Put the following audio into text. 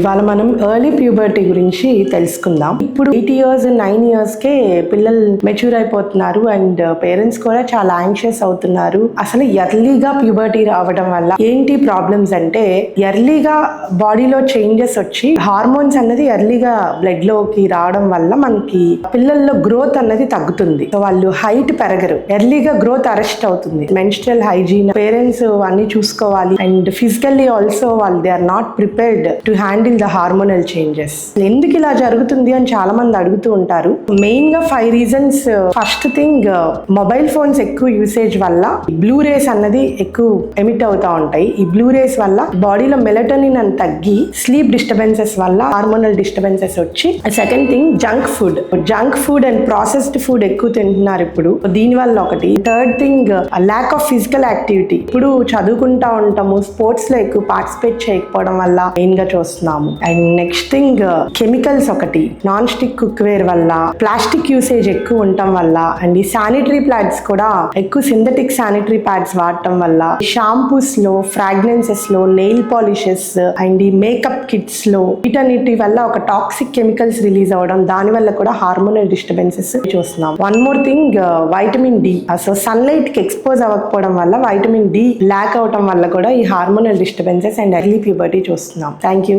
ఇవాళ మనం early puberty గురించి తెలుసుకుందాం. ఇప్పుడు ఎయిట్ ఇయర్స్ నైన్ ఇయర్స్ కే పిల్లలు మెచ్యూర్ అయిపోతున్నారు అండ్ పేరెంట్స్ uh, కూడా చాలా యాంగ్షియస్ అవుతున్నారు. అసలు ఎర్లీగా ప్యూబర్టీ రావడం వల్ల ఏంటి ప్రాబ్లమ్స్ అంటే ఎర్లీగా బాడీలో చేంజెస్ వచ్చి హార్మోన్స్ అన్నది ఎర్లీగా బ్లడ్లోకి రావడం వల్ల మనకి పిల్లల్లో గ్రోత్ అన్నది తగ్గుతుంది. సో వాళ్ళు హైట్ పెరగరు. ఎర్లీగా గ్రోత్ అరెస్ట్ అవుతుంది. మెన్స్ట్రల్ హైజీన్ పేరెంట్స్ అన్ని చూసుకోవాలి. అండ్ ఫిజికల్లీ ఆల్సో వాళ్ళు they are not prepared to hand handle the hormonal changes ఎందుకు ఇలా జరుగుతుంది అని చాలా మంది అడుగుతూ ఉంటారు. మెయిన్గా five reasons first thing mobile phones ఎక్కువ యూసేజ్ వల్ల బ్లూ రేస్ అన్నది ఎక్కువ ఎమిట్ అవుతా ఉంటాయి. ఈ బ్లూ రేస్ వల్ల బాడీలో మెలటోనిన్ అని తగ్గి స్లీప్ డిస్టర్బెన్సెస్ వల్ల హార్మోనల్ డిస్టర్బెన్సెస్ వచ్చి second thing junk food junk food and processed food ఎక్కువ తింటున్నారు ఇప్పుడు. దీని వల్ల ఒకటి. Third thing lack of physical activity ఇప్పుడు చదువుకుంటా ఉంటాము. స్పోర్ట్స్లో ఎక్కువ పార్టిసిపేట్ చేయకపోవడం వల్ల మెయిన్గా చేస్తున్నాము. అండ్ నెక్స్ట్ థింగ్ కెమికల్స్ ఒకటి. నాన్ స్టిక్ కుక్ వేర్ వల్ల ప్లాస్టిక్ యూసేజ్ ఎక్కువ ఉండటం వల్ల అండ్ ఈ శానిటరీ ప్యాడ్స్ కూడా ఎక్కువ సింథటిక్ శానిటరీ ప్యాడ్స్ వాడటం వల్ల షాంపూస్లో ఫ్రాగ్రెన్సెస్లో నెయిల్ పాలిషెస్ అండ్ ఈ మేకప్ కిట్స్లో వీటన్నిటి వల్ల ఒక టాక్సిక్ కెమికల్స్ రిలీజ్ అవ్వడం దాని వల్ల కూడా హార్మోనల్ డిస్టర్బెన్సెస్ చూస్తున్నాం one more thing vitamin D so సన్లైట్కి expose అవ్వకపోవడం వల్ల వైటమిన్ డి ల్యాక్ అవడం వల్ల కూడా ఈ hormonal disturbances and early puberty చూస్తున్నాం థ్యాంక్ యూ